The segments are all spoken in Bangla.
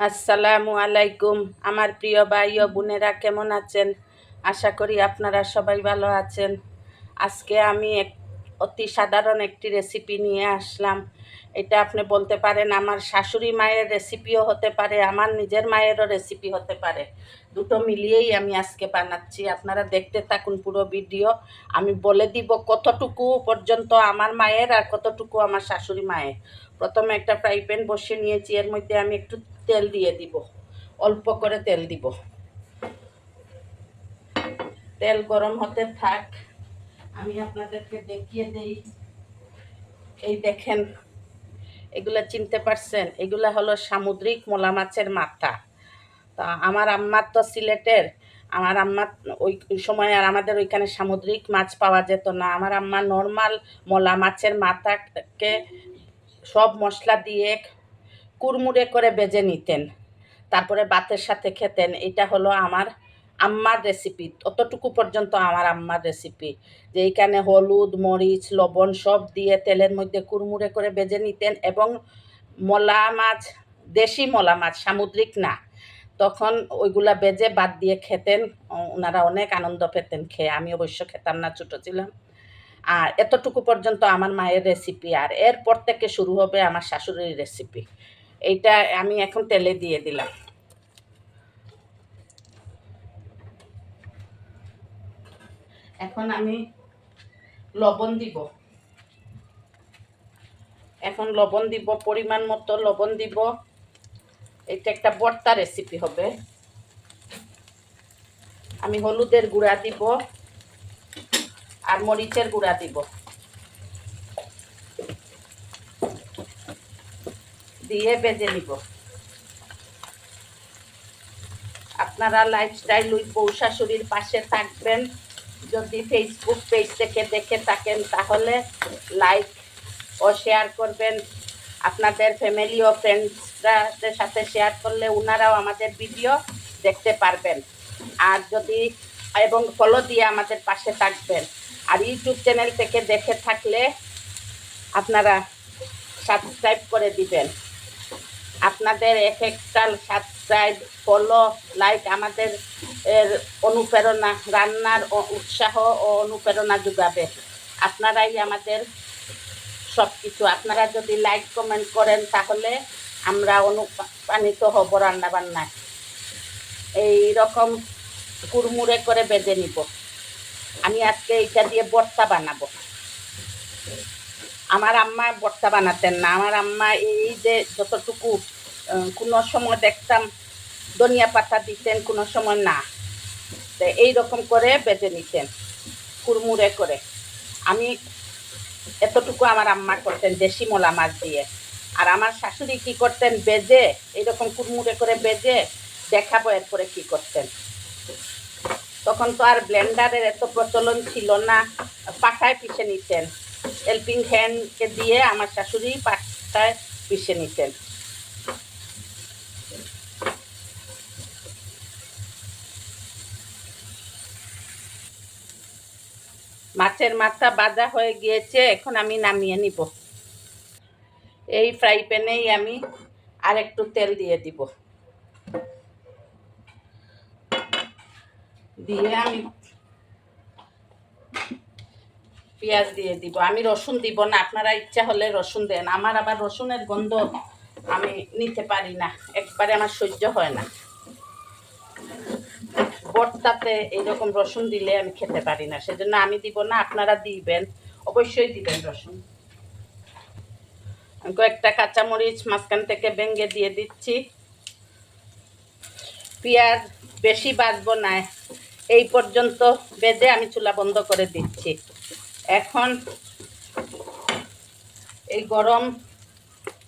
আসসালামু আলাইকুম। আমার প্রিয় ভাই ও বোনেরা কেমন আছেন? আশা করি আপনারা সবাই ভালো আছেন। আজকে আমি এক অতি সাধারণ একটি রেসিপি নিয়ে আসলাম। এটা আপনি বলতে পারেন আমার শাশুড়ি মায়ের রেসিপিও হতে পারে, আমার নিজের মায়েরও রেসিপি হতে পারে। দুটো মিলিয়েই আমি আজকে বানাচ্ছি। আপনারা দেখতে থাকুন পুরো ভিডিও আমি বলে দিব কতটুকু পর্যন্ত আমার মায়ের আর কতটুকু আমার শাশুড়ি মায়ের। প্রথমে একটা ফ্রাই প্যান বসিয়ে নিয়েছি, এর মধ্যে আমি একটু তেল দিয়ে দিব। অল্প করে তেল দিব। তেল গরম হতে থাক। আমি আপনাদেরকে দেখিয়ে দেই। এই দেখেন, এগুলা চিনতে পারছেন? এগুলা হলো সামুদ্রিক মোলা মাছের মাথা। তা আমার আম্মার তো সিলেটের, আমার আম্মা ওই সময় আর আমাদের ওইখানে সামুদ্রিক মাছ পাওয়া যেত না। আমার আম্মা নর্মাল মোলা মাছের মাথাকে সব মশলা দিয়ে কুড়মুড়ে করে বেজে নিতেন। তারপরে ভাতের সাথে খেতেন। এটা হলো আমার আম্মার রেসিপি অতটুকু পর্যন্ত আমার আম্মার রেসিপি যে এইখানে হলুদ, মরিচ, লবণ সব দিয়ে তেলের মধ্যে কুড়মুড়ে করে বেজে নিতেন এবং মলা মাছ, দেশি মলা মাছ, সামুদ্রিক না। তখন ওইগুলা বেজে বাদ দিয়ে খেতেন, ওনারা অনেক আনন্দ পেতেন খেয়ে। আমি অবশ্য খেতাম না, ছোটো ছিলাম। আর এতটুকু পর্যন্ত আমার মায়ের রেসিপি আর এরপর থেকে শুরু হবে আমার শাশুড়ির রেসিপি এইটা আমি এখন তেলে দিয়ে দিলাম। এখন আমি লবণ দিব। এখন লবণ দিব, পরিমাণ মতো লবণ দিব। এটা একটা বর্তা রেসিপি হবে। আমি হলুদের গুঁড়া দিব আর মরিচের গুঁড়া দিব। দিয়ে বেজে নিব। আপনারা লাইফস্টাইল উইথ বউ শাশুড়ির পাশে থাকবেন। যদি ফেসবুক পেজ থেকে দেখে থাকেন, তাহলে লাইক ও শেয়ার করবেন। আপনাদের ফ্যামিলি ও ফ্রেন্ডসদের সাথে শেয়ার করলে ওনারাও আমাদের ভিডিও দেখতে পারবেন। আর যদি, এবং ফলো দিয়ে আমাদের পাশে থাকবেন। আর ইউটিউব চ্যানেল থেকে দেখে থাকলে আপনারা সাবস্ক্রাইব করে দিবেন। আপনাদের এক একটা সাবস্ক্রাইব ফলো লাইক আমাদের এর অনুপ্রেরণা, রান্নার উৎসাহ ও অনুপ্রেরণা যোগাবে। আপনারাই আমাদের সব কিছু আপনারা যদি লাইক কমেন্ট করেন, তাহলে আমরা অনুপ্রাণিত হব রান্না বান্নায় এই রকম কুড়মুড়ে করে বেঁধে নিব। আমি আজকে এইটা দিয়ে বর্তা বানাবো। আমার আম্মা বর্তা বানাতেন না। আমার আম্মা এই যে যতটুকু কোনো সময় দেখতাম ধনিয়া পাতা দিতেন, কোনো সময় না। তো এইরকম করে বেজে নিতেন, কুড়মুড়ে করে। আমি এতটুকু আমার আম্মা করতেন, দেশি মোলা মাছ দিয়ে। আর আমার শাশুড়ি কি করতেন, বেজে, এইরকম কুড়মুড়ে করে বেজে, দেখাবো এরপরে কি করতেন। তখন তো আর ব্লেন্ডারের এত প্রচলন ছিল না পাখায় পিষে নিতেন। হেল্পিং হ্যান্ডকে দিয়ে আমার শাশুড়ি পাখায় পিষে নিতেন। মাছের মাথা বাজা হয়ে গিয়েছে, এখন আমি নামিয়ে নিব। এই ফ্রাই প্যানেই আমি আর একটু তেল দিয়ে দিব। দিয়ে আমি পেঁয়াজ দিয়ে দিব। আমি রসুন দিব না, আপনারা ইচ্ছা হলে রসুন দেন। আমার আবার রসুনের গন্ধ আমি নিতে পারি না, একবারে আমার সহ্য হয় না। বর্তাতে এইরকম রসুন দিলে আমি খেতে পারি না, সেজন্য আমি দিব না, আপনারা দিবেন, অবশ্যই দিবেন রসুন। কয়েকটা কাঁচামরিচ মাঝখান থেকে ভেঙে দিয়ে দিচ্ছি। পেঁয়াজ বেশি বাজবো না, এই পর্যন্ত বেজে আমি চুলা বন্ধ করে দিচ্ছি। এখন এই গরম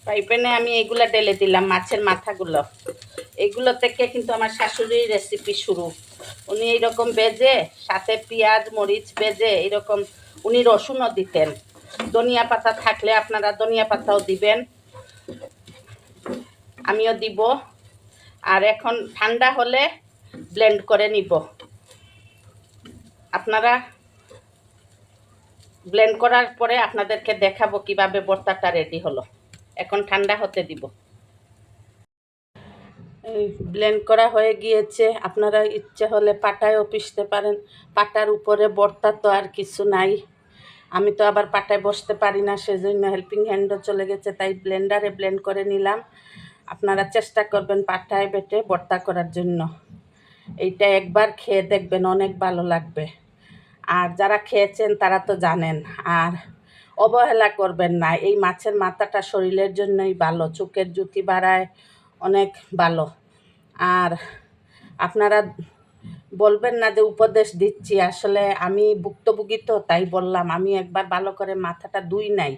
পাইপেনে আমি এইগুলো ঢেলে দিলাম, মাছের মাথাগুলো। এগুলো থেকে কিন্তু আমার শাশুড়ির রেসিপি শুরু। উনি এইরকম বেজে সাথে পেঁয়াজ, মরিচ বেজে এইরকম উনি রসুনও দিতেন। ধনিয়া পাতা থাকলে আপনারা ধনিয়া পাতাও দিবেন। আমিও দিব। আর এখন ঠান্ডা হলে ব্লেন্ড করে নিব। আপনারা ব্লেন্ড করার পরে আপনাদেরকে দেখাবো কীভাবে বর্তাটা রেডি হলো। এখন ঠান্ডা হতে দিব। ব্লেন্ড করা হয়ে গিয়েছে। আপনারা ইচ্ছে হলে পাটায়ও পিষতে পারেন। পাটার উপরে বর্তা তো আর কিছু নাই। আমি তো আবার পাটায় বসতে পারি না, সেজন্য হেল্পিং হ্যান্ডও চলে গেছে, তাই ব্লেন্ডারে ব্লেন্ড করে নিলাম। আপনারা চেষ্টা করবেন পাটায় বেটে বর্তা করার জন্য। এইটা একবার খেয়ে দেখবেন, অনেক ভালো লাগবে। আর যারা খেয়েছেন, তারা তো জানেন, আর অবহেলা করবেন না। এই মাছের মাথাটা শরীরের জন্যই ভালো, চোখের জুতি বাড়ায় অনেক ভালো। আর আপনারা বলবেন না যে উপদেশ দিচ্ছি, আসলে আমি ভুক্তভোগী তো, তাই বললাম। আমি একবার ভালো করে মাথাটা দুই নাই,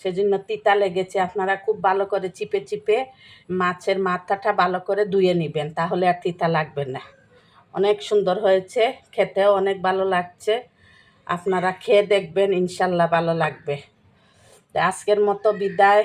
সেজন্য তিতা লেগেছে। আপনারা খুব ভালো করে চিপে চিপে মাছের মাথাটা ভালো করে ধুয়ে নেবেন, তাহলে আর তিতা লাগবে না। অনেক সুন্দর হয়েছে, খেতেও অনেক ভালো লাগছে। আপনারা খেয়ে দেখবেন, ইনশাল্লাহ ভালো লাগবে। আজকের মতো বিদায়।